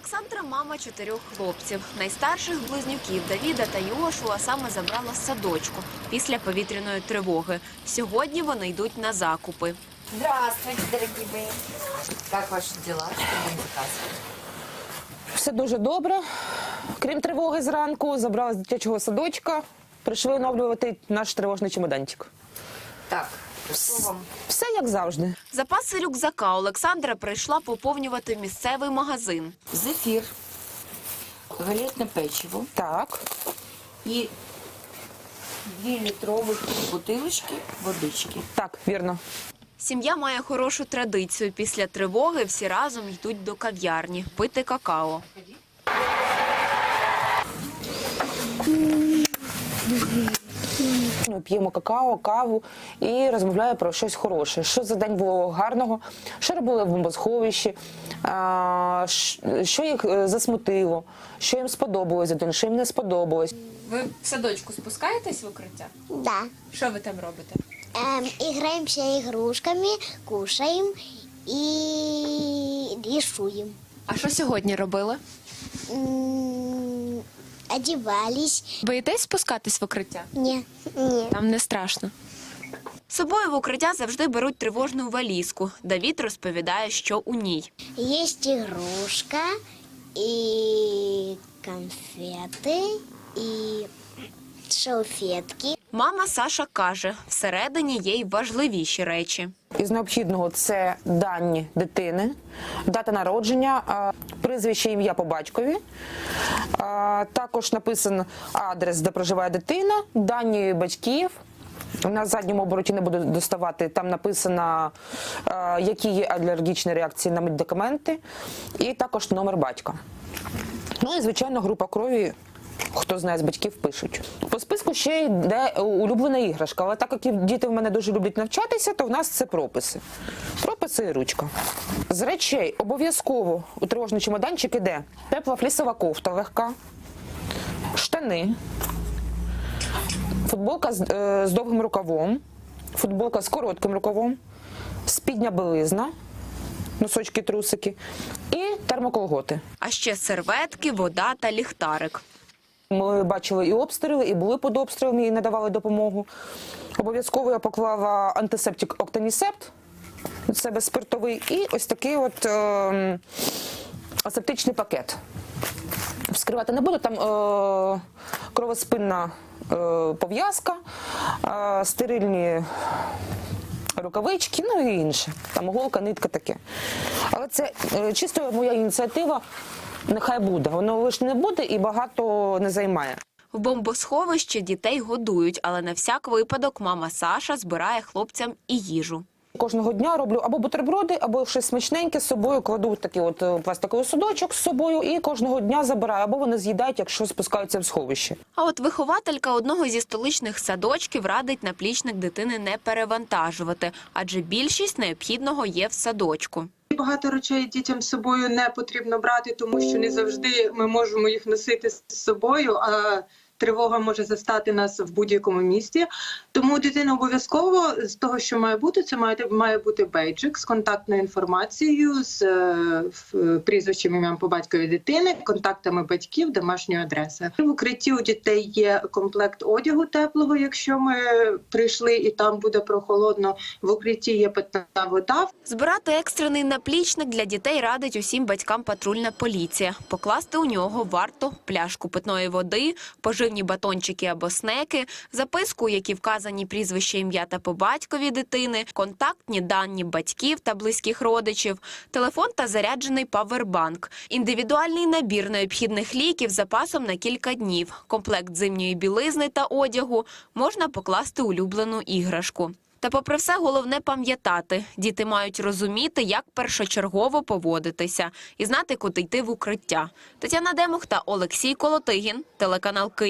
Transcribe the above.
Олександра мама чотирьох хлопців. Найстарших близнюків Давіда та Йошуа саме забрала з садочку після повітряної тривоги. Сьогодні вони йдуть на закупи. Здравствуйте, дорогие мои. Как ваши дела? Что будем заказывать? Все дуже добре. Крім тривоги зранку, забрала з дитячого садочка. Прийшли оновлювати наш тривожний чемоданчик. Так, Все як завжди. Запаси рюкзака Олександра прийшла поповнювати місцевий магазин. Зефир, галетное печиво Так. и две литровых бутылочки водички. Так, вірно. Сім'я має хорошу традицію. Після тривоги всі разом йдуть до кав'ярні пити какао. Ми п'ємо какао, каву і розмовляємо про щось хороше. Що за день було гарного, що робили в бомбосховищі, що їх е, засмутило, що їм сподобалось день, що їм не сподобалось. Ви в садочку спускаєтесь в укриття? Да. Що ви там робите? Эм, играемся игрушками, кушаем и рисуем. А що сьогодні робили? Одевались. Боїтесь спускатись в укриття? Не, не. Там не страшно. З собою в укриття завжди беруть тривожну валізку. Давід розповідає, що у ній. Есть игрушка и конфеты и салфетки. Мама Саша каже, всередині є й важливіші речі. Із необхідного це дані дитини, дата народження, прізвище, ім'я по батькові. Також написан адрес, де проживає дитина, дані батьків. На задньому обороті не буду доставати. Там написано, які є алергічні реакції на медикаменти, і також номер батька. Ну і звичайно, група крові. Хто знає з батьків пишуть. По списку ще йде улюблена іграшка, але так як діти в мене дуже люблять навчатися, то в нас це прописи. Прописи і ручка. З речей обов'язково у тривожний чемоданчик іде тепла флісова кофта легка, штани, футболка з, е, з довгим рукавом, футболка з коротким рукавом, спідня білизна, носочки, трусики і термоколготи. А ще серветки, вода та ліхтарик. Ми бачили і обстріли, і були під обстрілами, і надавали допомогу. Обов'язково я поклала антисептик Октанісепт, це безспиртовий, і ось такий от е, асептичний пакет. Вскривати не буду, там е, кровоспинна е, пов'язка, е, стерильні рукавички, ну і інше. Там голка, нитка таке. Але це е, чисто моя ініціатива. Нехай буде. Воно лише не буде і багато не займає. В бомбосховищі дітей годують, але на всяк випадок мама Саша збирає хлопцям і їжу. Кожного дня роблю або бутерброди, або щось смачненьке з собою. Кладу такий от е, пластиковий судочок з собою і кожного дня забираю, або вони з'їдають, якщо спускаються в сховище. А от вихователька одного зі столичних садочків радить наплічник дитини не перевантажувати, адже більшість необхідного є в садочку. Багато речей дітям з собою не потрібно брати, тому що не завжди ми можемо їх носити з собою. А тривога може застати нас в будь-якому місці. Тому дитина обов'язково з того, що має бути, це має, має бути бейджик з контактною інформацією, з е, прізвищем ім'ям по батькові дитини, контактами батьків, домашньою адресою. В укритті у дітей є комплект одягу теплого. Якщо ми прийшли і там буде прохолодно, в укритті є питна вода. Збирати екстрений наплічник для дітей радить усім батькам патрульна поліція. Покласти у нього варто пляшку питної води, поживні батончики або снеки, записку, у якій вказані прізвище, ім'я та по батькові дитини, контактні дані батьків та близьких родичів, телефон та заряджений павербанк, індивідуальний набір необхідних ліків запасом на кілька днів, комплект зимньої білизни та одягу, можна покласти улюблену іграшку. Та попри все, головне пам'ятати, діти мають розуміти, як першочергово поводитися і знати, куди йти в укриття. Тетяна Демух та Олексій Колотигін, телеканал Київ.